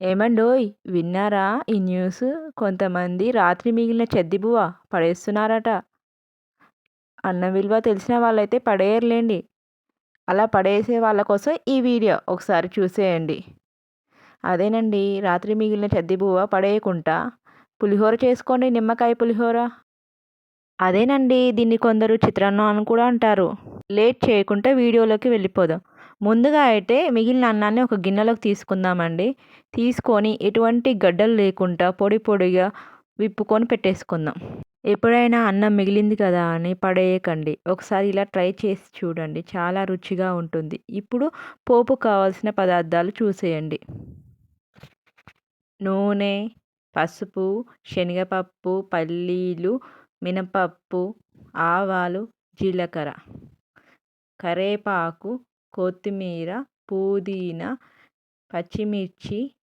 ఏమండోయ్ విన్నారా? ఈ న్యూస్ కొంతమంది రాత్రి మిగిలిన చెద్దిబువ్వ పడేస్తున్నారట. అన్నం విలువ తెలిసిన వాళ్ళైతే పడేయర్లేండి. అలా పడేసే వాళ్ళ కోసం ఈ వీడియో ఒకసారి చూసేయండి. అదేనండి రాత్రి మిగిలిన చెద్దిబువ్వ పడేయకుండా పులిహోర చేసుకోండి నిమ్మకాయ పులిహోర. అదేనండి దీన్ని కొందరు చిత్రాన్నం అని కూడా అంటారు. లేట్ చేయకుండా వీడియోలోకి వెళ్ళిపోదాం. ముందుగా అయితే మిగిలిన అన్నాన్ని ఒక గిన్నెలోకి తీసుకుందామండి. తీసుకొని ఎటువంటి గడ్డలు లేకుండా పొడి పొడిగా విప్పుకొని పెట్టేసుకుందాం. ఎప్పుడైనా అన్నం మిగిలింది కదా అని పడేయకండి. ఒకసారి ఇలా ట్రై చేసి చూడండి. చాలా రుచిగా ఉంటుంది. ఇప్పుడు పోపు కావాల్సిన పదార్థాలు చూసేయండి. నూనె పసుపు శనగపప్పు పల్లీలు మినపప్పు ఆవాలు జీలకర్ర కరేపాకు కొత్తిమీర పుదీనా పచ్చిమిర్చి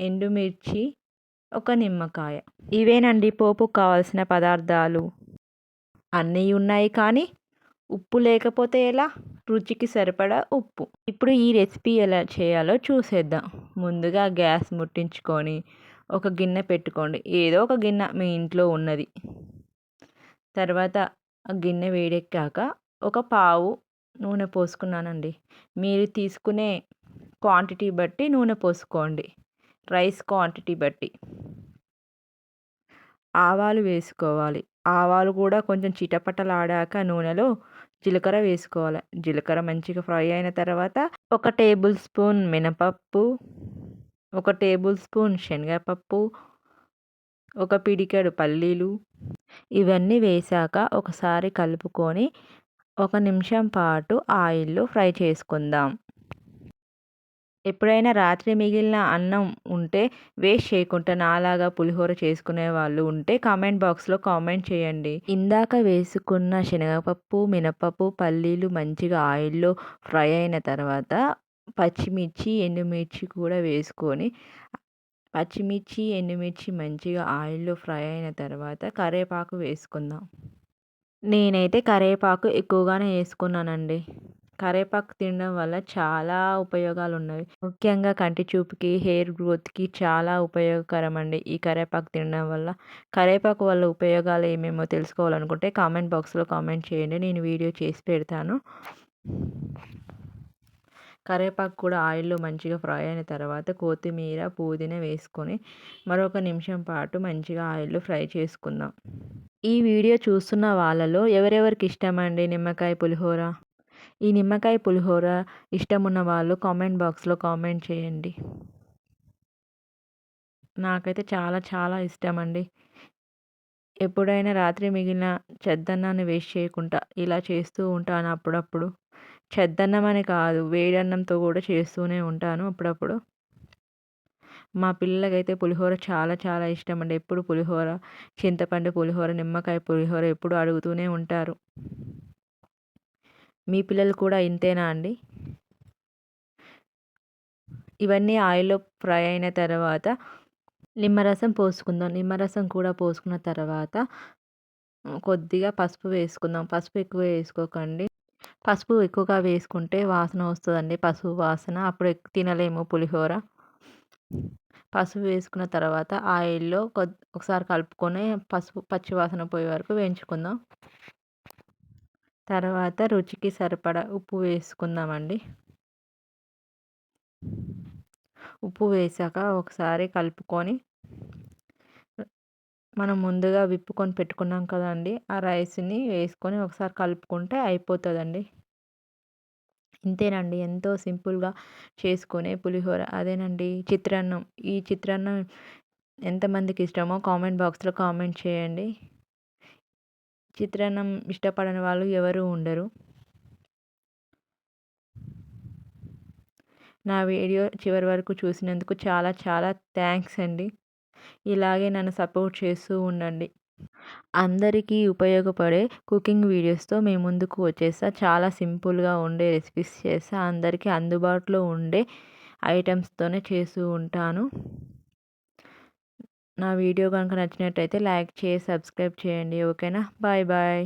ఎండుమిర్చి ఒక నిమ్మకాయ. ఇవేనండి పోపుకు కావాల్సిన పదార్థాలు. అన్నీ ఉన్నాయి కానీ ఉప్పు లేకపోతే ఎలా? రుచికి సరిపడా ఉప్పు. ఇప్పుడు ఈ రెసిపీ ఎలా చేయాలో చూసేద్దాం. ముందుగా గ్యాస్ ముట్టించుకొని ఒక గిన్నె పెట్టుకోండి. ఏదో ఒక గిన్నె మీ ఇంట్లో ఉన్నది. తర్వాత ఆ గిన్నె వేడెక్కాక ఒక పావు నూనె పోసుకున్నానండి. మీరు తీసుకునే క్వాంటిటీ బట్టి నూనె పోసుకోండి. రైస్ క్వాంటిటీ బట్టి. ఆవాలు వేసుకోవాలి. ఆవాలు కూడా కొంచెం చిటపటలాడాక నూనెలో జీలకర్ర వేసుకోవాలి. జీలకర్ర మంచిగా ఫ్రై అయిన తర్వాత ఒక టేబుల్ స్పూన్ మినపప్పు ఒక టేబుల్ స్పూన్ శనగపప్పు ఒక పిడికెడు పల్లీలు ఇవన్నీ వేసాక ఒకసారి కలుపుకొని ఒక నిమిషం పాటు ఆయిల్లో ఫ్రై చేసుకుందాం. ఎప్పుడైనా రాత్రి మిగిలిన అన్నం ఉంటే వేస్ట్ చేయకుండా నాలాగా పులిహోర చేసుకునే వాళ్ళు ఉంటే కామెంట్ బాక్స్లో కామెంట్ చేయండి. ఇందాక వేసుకున్న శనగపప్పు మినపప్పు పల్లీలు మంచిగా ఆయిల్లో ఫ్రై అయిన తర్వాత పచ్చిమిర్చి ఎండుమిర్చి కూడా వేసుకొని పచ్చిమిర్చి ఎండుమిర్చి మంచిగా ఆయిల్లో ఫ్రై అయిన తర్వాత కరివేపాకు వేసుకుందాం. నేనైతే కరివేపాకు ఎక్కువగానే వేసుకున్నానండి కరివేపాకు తినడం వల్ల చాలా ఉపయోగాలు ఉన్నవి ముఖ్యంగా కంటి చూపుకి హెయిర్ గ్రోత్కి చాలా ఉపయోగకరం అండి ఈ కరివేపాకు తినడం వల్ల. కరివేపాకు వల్ల ఉపయోగాలు ఏమేమో తెలుసుకోవాలనుకుంటే కామెంట్ బాక్స్లో కామెంట్ చేయండి. నేను వీడియో చేసి పెడతాను. కరివేపాకు కూడా ఆయిల్లో మంచిగా ఫ్రై అయిన తర్వాత కొత్తిమీర పుదీనా వేసుకొని మరొక నిమిషం పాటు మంచిగా ఆయిల్లో ఫ్రై చేసుకుందాం. ఈ వీడియో చూస్తున్న వాళ్ళలో ఎవరెవరికి ఇష్టమండి నిమ్మకాయ పులిహోర? ఈ నిమ్మకాయ పులిహోర ఇష్టం ఉన్న వాళ్ళు కామెంట్ బాక్స్లో కామెంట్ చేయండి. నాకైతే చాలా చాలా ఇష్టం అండి ఎప్పుడైనా రాత్రి మిగిలిన చెద్దన్నాన్ని వేస్ట్ చేయకుండా ఇలా చేస్తూ ఉంటాను అప్పుడప్పుడు. చెద్దన్నం అని కాదు వేడన్నంతో కూడా చేస్తూనే ఉంటాను అప్పుడప్పుడు. మా పిల్లలకైతే పులిహోర చాలా చాలా ఇష్టం అండి ఎప్పుడు పులిహోర చింతపండు పులిహోర నిమ్మకాయ పులిహోర ఎప్పుడు అడుగుతూనే ఉంటారు. మీ పిల్లలు కూడా ఇంతేనా అండి? ఇవన్నీ ఆయిల్లో ఫ్రై అయిన తర్వాత నిమ్మరసం పోసుకుందాం. నిమ్మరసం కూడా పోసుకున్న తర్వాత కొద్దిగా పసుపు వేసుకుందాం. పసుపు ఎక్కువ వేసుకోకండి. పసుపు ఎక్కువగా వేసుకుంటే వాసన వస్తుందండి. పసుపు వాసన. అప్పుడు తినలేము పులిహోర. పసుపు వేసుకున్న తర్వాత ఆయిల్లో కొద్ది ఒకసారి కలుపుకొని పసుపు పచ్చి వాసన పోయే వరకు వేయించుకుందాం. తర్వాత రుచికి సరిపడా ఉప్పు వేసుకుందామండి. ఉప్పు వేసాక ఒకసారి కలుపుకొని మనం ముందుగా విప్పుకొని పెట్టుకున్నాం కదండి ఆ రైస్ని వేసుకొని ఒకసారి కలుపుకుంటే అయిపోతుందండి. ఇంతేనండి. ఎంతో సింపుల్గా చేసుకునే పులిహోర. అదేనండి చిత్రాన్నం. ఈ చిత్రాన్నం ఎంతమందికి ఇష్టమో కామెంట్ బాక్స్లో కామెంట్ చేయండి. చిత్రాన్నం ఇష్టపడని వాళ్ళు ఎవరు ఉండరు. నా వీడియో చివరి వరకు చూసినందుకు చాలా చాలా థ్యాంక్స్ అండి. ఇలాగే నన్ను సపోర్ట్ చేస్తూ ఉండండి. అందరికీ ఉపయోగపడే కుకింగ్ వీడియోస్తో మేము ముందుకు వచ్చేస్తా. చాలా సింపుల్గా ఉండే రెసిపీస్ చేస్తా. అందరికీ అందుబాటులో ఉండే ఐటమ్స్తోనే చేస్తూ ఉంటాను. నా వీడియో కనుక నచ్చినట్టయితే లైక్ చేసి సబ్స్క్రైబ్ చేయండి. ఓకేనా? Bye bye.